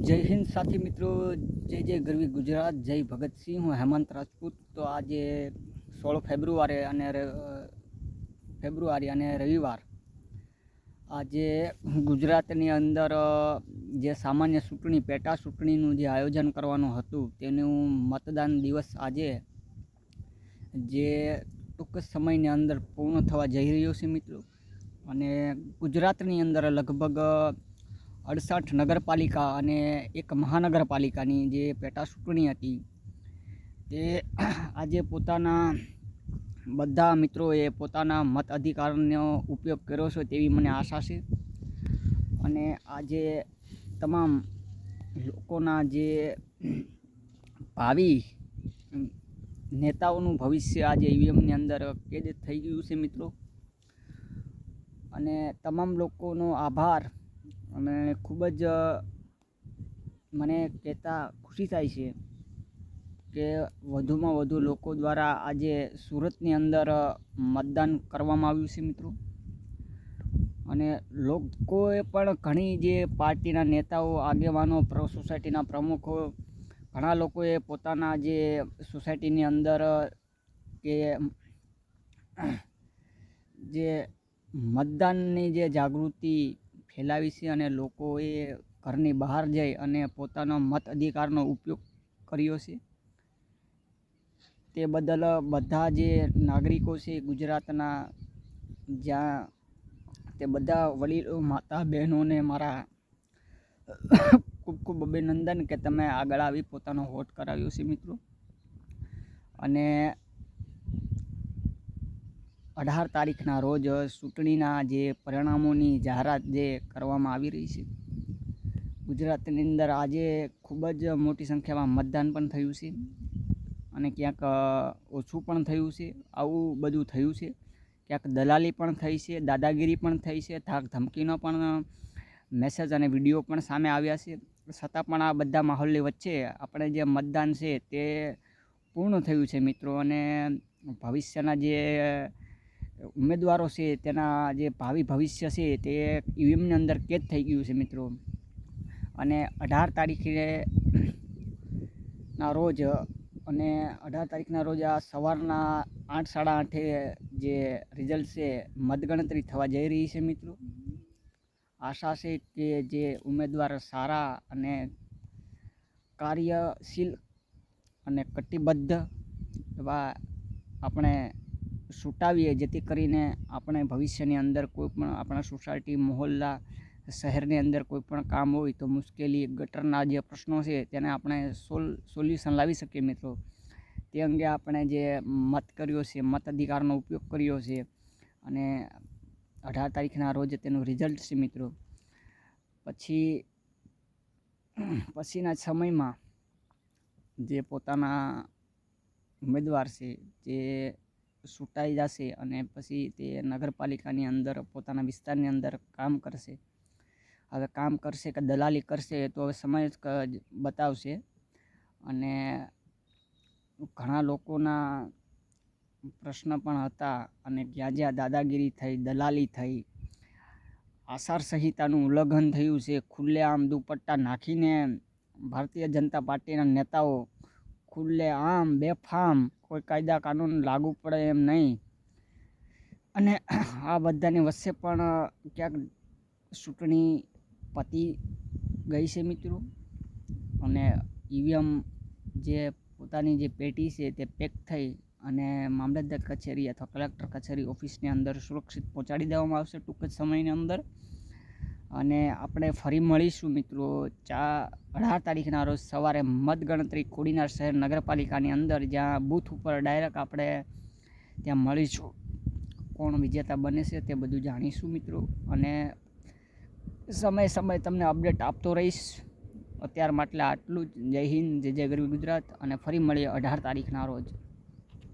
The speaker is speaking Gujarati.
જય હિન્દ સાથી મિત્રો, જય જય ગરવી ગુજરાત, જય ભગતસિંહ હું હેમંત રાજપૂત. તો આજે સોળ ફેબ્રુઆરી અને ફેબ્રુઆરી અને રવિવાર આજે ગુજરાતની અંદર જે સામાન્ય ચૂંટણી, પેટા ચૂંટણીનું જે આયોજન કરવાનું હતું, તેનું મતદાન દિવસ આજે જે ટૂંક સમયની અંદર પૂર્ણ થવા જઈ રહ્યો છે મિત્રો. અને ગુજરાતની અંદર લગભગ અડસઠ નગરપાલિકા અને એક મહાનગરપાલિકાની જે પેટા ચૂંટણી હતી, તે આજે પોતાના બધા મિત્રોએ પોતાના મત અધિકારનો ઉપયોગ કર્યો છે તેવી મને આશા છે. અને આજે તમામ લોકોના જે ભાવિ નેતાઓનું ભવિષ્ય આજે ઈવીએમની અંદર કેદ થઈ ગયું છે મિત્રો. અને તમામ લોકોનો આભાર અને ખૂબ જ મને કહેતા ખુશી થાય છે કે વધુમાં વધુ લોકો દ્વારા આજે સુરતની અંદર મતદાન કરવામાં આવ્યું છે મિત્રો. અને લોકોએ પણ ઘણી જે પાર્ટીના નેતાઓ, આગેવાનો સોસાયટીના પ્રમુખો, ઘણા લોકોએ પોતાના જે સોસાયટીની અંદર કે જે મતદાનની જે જાગૃતિ ફેલાવી છે અને લોકોએ ઘરની બહાર જઈ અને પોતાનો મત અધિકારનો ઉપયોગ કર્યો છે. તે બદલ બધા જે નાગરિકો છે ગુજરાતના, જ્યાં તે બધા વડીલો, માતા બહેનોને મારા ખૂબ ખૂબ અભિનંદન કે તમે આગળ આવી પોતાનો વોટ કરાવ્યો છે મિત્રો. અને અઢાર તારીખના રોજ ચૂંટણીના જે પરિણામોની જાહેરાત જે કરવામાં આવી રહી છે, ગુજરાતની અંદર આજે ખૂબ જ મોટી સંખ્યામાં મતદાન પણ થયું છે અને ક્યાંક ઓછું પણ થયું છે, આવું બધું થયું છે. ક્યાંક દલાલી પણ થઈ છે, દાદાગીરી પણ થઈ છે, ધાક ધમકીનો પણ મેસેજ અને વીડિયો પણ સામે આવ્યા છે. છતાં પણ આ બધા માહોલની વચ્ચે આપણે જે મતદાન છે તે પૂર્ણ થયું છે મિત્રો અને ભવિષ્યના જે ઉમેદવારો છે, તેના જે ભાવિ ભવિષ્ય છે, તે ઈવીએમની અંદર કેદ થઈ ગયું છે મિત્રો. અને અઢાર તારીખે ના રોજ, અને અઢાર તારીખના રોજ આ સવારના આઠ, સાડા આઠે જે રિઝલ્ટ છે, મતગણતરી થવા જઈ રહી છે મિત્રો. આશા છે કે જે ઉમેદવાર સારા અને કાર્યશીલ અને કટિબદ્ધ એવા આપણે ચૂંટાવીએ જેથી કરીને આપણે ભવિષ્યની અંદર કોઈ પણ આપણા સોસાયટી, મહોલ્લા, શહેરની અંદર કોઈ પણ કામ હોય તો મુશ્કેલી, ગટરના જે પ્રશ્નો છે તેને આપણે સોલ, સોલ્યુશન લાવી શકીએ મિત્રો. તે અંગે આપણે જે મત કર્યો છે, મત અધિકારનો ઉપયોગ કર્યો છે અને અઢાર તારીખના રોજ તેનું રિઝલ્ટ છે મિત્રો. પછી, પછીના સમયમાં જે પોતાના ઉમેદવાર છે, જે ચૂંટાઈ જશે અને પછી તે નગરપાલિકાની અંદર, પોતાના વિસ્તારની અંદર કામ કરશે. હવે કામ કરશે કે દલાલી કરશે તો હવે સમય જ બતાવશે. અને ઘણા લોકોના પ્રશ્ન પણ હતા અને જ્યાં જ્યાં દાદાગીરી થઈ, દલાલી થઈ, આસાર સંહિતાનું ઉલ્લંઘન થયું છે, ખુલ્લેઆમ દુપટ્ટા નાખીને ભારતીય જનતા પાર્ટીના નેતાઓ ખુલ્લેઆમ બેફામ, કોઈ કાયદા કાનૂન લાગુ પડે એમ નહીં. અને આ બધાની વચ્ચે પણ ક્યાંક ચૂંટણી પતી ગઈ છે મિત્રો. અને ઈવીએમ જે પોતાની જે પેટી છે તે પેક થઈ અને મામલતદાર કચેરી અથવા કલેક્ટર કચેરી ઓફિસની અંદર સુરક્ષિત પહોંચાડી દેવામાં આવશે ટૂંક જ સમયની અંદર. અને આપણે ફરી મળીશું મિત્રો. ચા, અઢાર તારીખના રોજ સવારે મતગણતરી કોડીનાર શહેર નગરપાલિકાની અંદર, જ્યાં બૂથ ઉપર ડાયરેક્ટ આપણે ત્યાં મળીશું. કોણ વિજેતા બને છે તે બધું જાણીશું મિત્રો. અને સમય સમય તમને અપડેટ આપતો રહીશ. અત્યાર માટે આટલું જ. જય હિન્દ, જય જય ગરવી ગુજરાત. અને ફરી મળીએ અઢાર તારીખના રોજ.